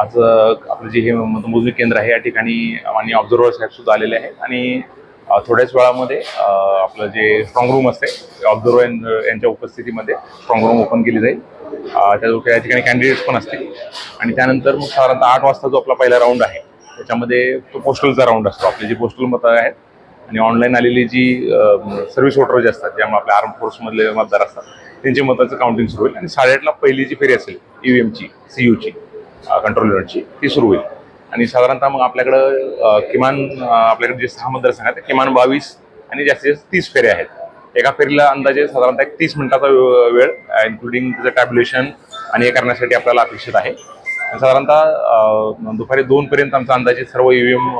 आज आपलं जे हे मतमोजणी केंद्र आहे या ठिकाणी माननीय ऑब्झर्वर साहेब सुद्धा आलेले आहेत आणि थोड्याच वेळामध्ये आपलं जे स्ट्रॉंग रूम असते ऑब्झर्वर यांच्या उपस्थितीमध्ये स्ट्रॉंग रूम ओपन केली जाईल. त्या ठिकाणी कॅन्डिडेट्स पण असतील. आणि त्यानंतर मग साधारणतः आठ वाजता जो आपला पहिला राऊंड आहे त्याच्यामध्ये तो पोस्टलचा राऊंड असतो. आपले जे पोस्टल मतं आहेत आणि ऑनलाईन आलेली जी सर्व्हिस वोटर जे असतात ज्यामुळे आपल्या आर्म फोर्समधले मतदार असतात त्यांच्या मताचं काउंटिंग सुरू होईल. आणि साडेआठला पहिली जी फेरी असेल ईव्हीएमची सी यूची कंट्रोल युनिटची ती सुरू होईल. आणि साधारणतः मग आपल्याकडं किमान आपल्याकडे जे सहा मतदारसंघ आहेत किमान बावीस आणि जास्तीत जास्त तीस फेऱ्या आहेत. एका फेरीला अंदाजे साधारणतः एक तीस मिनिटाचा वे- वेळ इन्क्लुडिंग त्याचं टॅब्युलेशन आणि हे करण्यासाठी आपल्याला अपेक्षित आहे. साधारणतः दुपारी दोनपर्यंत आमचा अंदाजे सर्व ईव्हीएम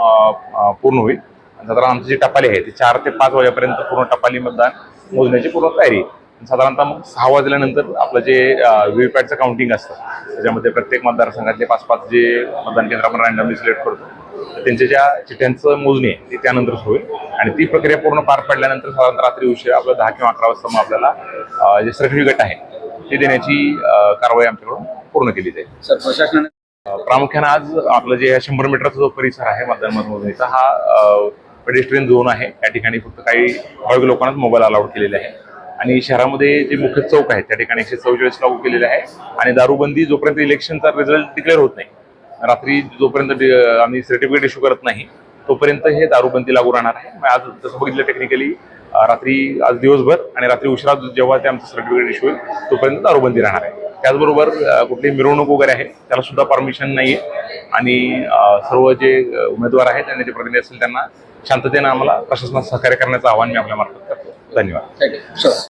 पूर्ण होईल. आणि साधारण आमची जी टपाली आहे ती चार ते पाच वाजेपर्यंत पूर्ण टपाली मतदान मोजण्याची पूर्ण तयारी आहे. साधारणतः मग सहा वाजल्यानंतर आपलं जे व्हीव्हीपॅटचं काउंटिंग असतं त्याच्यामध्ये प्रत्येक मतदारसंघातले पाच पाच जे मतदान केंद्र आपण रँडमली सिलेक्ट करतो त्यांच्या ज्या चिठ्ठ्यांचं मोजणी आहे ती त्यानंतर सुरू होईल. आणि ती प्रक्रिया पूर्ण पार पडल्यानंतर साधारणतः रात्री उशिरा आपलं दहा किंवा अकरा वाजता मग आपल्याला जे सर्टिफिकेट आहे ते देण्याची कारवाई आमच्याकडून पूर्ण केली जाईल. सर प्रशासनाने प्रामुख्याने आज आपलं जे शंभर मीटरचा जो परिसर आहे मतदान मतमोजणीचा हा पेडेस्ट्रियन झोन आहे. या ठिकाणी फक्त काही ठराविक लोकांनाच मोबाईल अलाउड केलेले आहे आणि शहरामध्ये जे मुख्य चौक आहे त्या ठिकाणी एकशे चौवेचाळीस लागू केलेले आहे आणि दारूबंदी जोपर्यंत इलेक्शनचा रिझल्ट डिक्लेअर होत नाही रात्री जोपर्यंत आम्ही सर्टिफिकेट इश्यू करत नाही तोपर्यंत हे दारूबंदी लागू राहणार आहे. मग आज जसं बघितलं टेक्निकली रात्री आज दिवसभर आणि रात्री उशिरा जेव्हा ते आमचं सर्टिफिकेट इश्यू होईल तोपर्यंत दारूबंदी राहणार आहे. त्याचबरोबर कुठली मिरवणूक वगैरे आहे त्याला सुद्धा परमिशन नाही आहे आणि सर्व जे उमेदवार आहेत आणि जे प्रतिनिधी असतील त्यांना शांततेनं आम्हाला प्रशासनात सहकार्य करण्याचं आवाहन मी आपल्या मार्फत करतो. धन्यवाद.